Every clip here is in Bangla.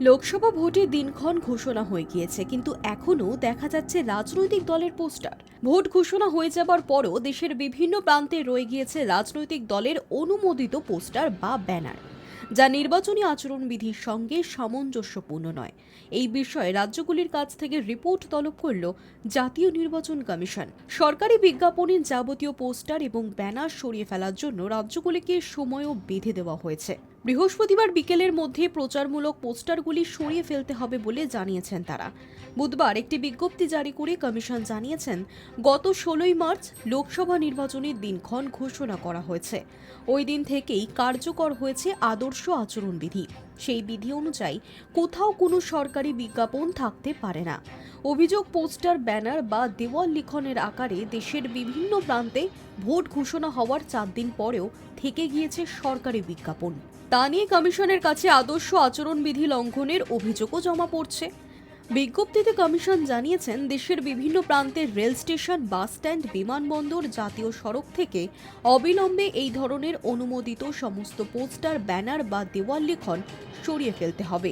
লোকসভা ভোটের দিনক্ষণ ঘোষণা হয়ে গিয়েছে, কিন্তু এখনও দেখা যাচ্ছে রাজনৈতিক দলের পোস্টার। ভোট ঘোষণা হয়ে যাবার পরও দেশের বিভিন্ন প্রান্তে রয়ে গিয়েছে রাজনৈতিক দলের অনুমোদিত পোস্টার বা ব্যানার, যা নির্বাচনী আচরণবিধির সঙ্গে সামঞ্জস্যপূর্ণ নয়। এই বিষয়ে রাজ্যগুলির কাছ থেকে রিপোর্ট তলব করল জাতীয় নির্বাচন কমিশন। সরকারি বিজ্ঞাপনের যাবতীয় পোস্টার এবং ব্যানার সরিয়ে ফেলার জন্য রাজ্যগুলিকে সময়ও বেঁধে দেওয়া হয়েছে। বৃহস্পতিবার বিকেলের মধ্যে প্রচারমূলক পোস্টারগুলি সরিয়ে ফেলতে হবে বলে জানিয়েছেন তারা। বুধবার একটি বিজ্ঞপ্তি জারি করে কমিশন জানিয়েছেন, গত ষোলোই মার্চ লোকসভা নির্বাচনের দিনক্ষণ ঘোষণা করা হয়েছে। ওই দিন থেকেই কার্যকর হয়েছে আদর্শ আচরণবিধি। সেই বিধি অনুযায়ী কোথাও কোনো সরকারি বিজ্ঞাপন থাকতে পারে না। অভিযোগ পোস্টার, ব্যানার বা দেওয়াল লিখনের আকারে দেশের বিভিন্ন প্রান্তে ভোট ঘোষণা হওয়ার চার দিন পরেও থেকে গিয়েছে সরকারি বিজ্ঞাপন। তা নিয়ে কমিশনের কাছে আদর্শ আচরণবিধি লঙ্ঘনের অভিযোগও জমা পড়ছে। বিজ্ঞপ্তিতে কমিশন জানিয়েছেন, দেশের বিভিন্ন প্রান্তের রেল স্টেশন, বাস স্ট্যান্ড, বিমানবন্দর, জাতীয় সড়ক থেকে অবিলম্বে এই ধরনের অনুমোদিত সমস্ত পোস্টার, ব্যানার বা দেওয়াল লিখন সরিয়ে ফেলতে হবে।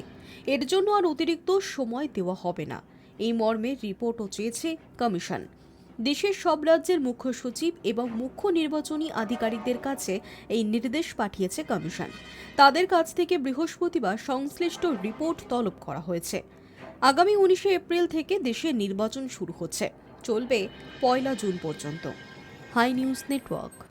এর জন্য আর অতিরিক্ত সময় দেওয়া হবে না। এই মর্মে রিপোর্টও চেয়েছে কমিশন। দেশের সব রাজ্যের মুখ্য সচিব এবং মুখ্য নির্বাচনী আধিকারিকদের কাছে এই নির্দেশ পাঠিয়েছে কমিশন। তাদের কাছ থেকে বৃহস্পতিবার সংশ্লিষ্ট রিপোর্ট তলব করা হয়েছে। আগামী উনিশে এপ্রিল থেকে দেশে নির্বাচন শুরু হচ্ছে। চলবে পয়লা জুন পর্যন্ত। High news network.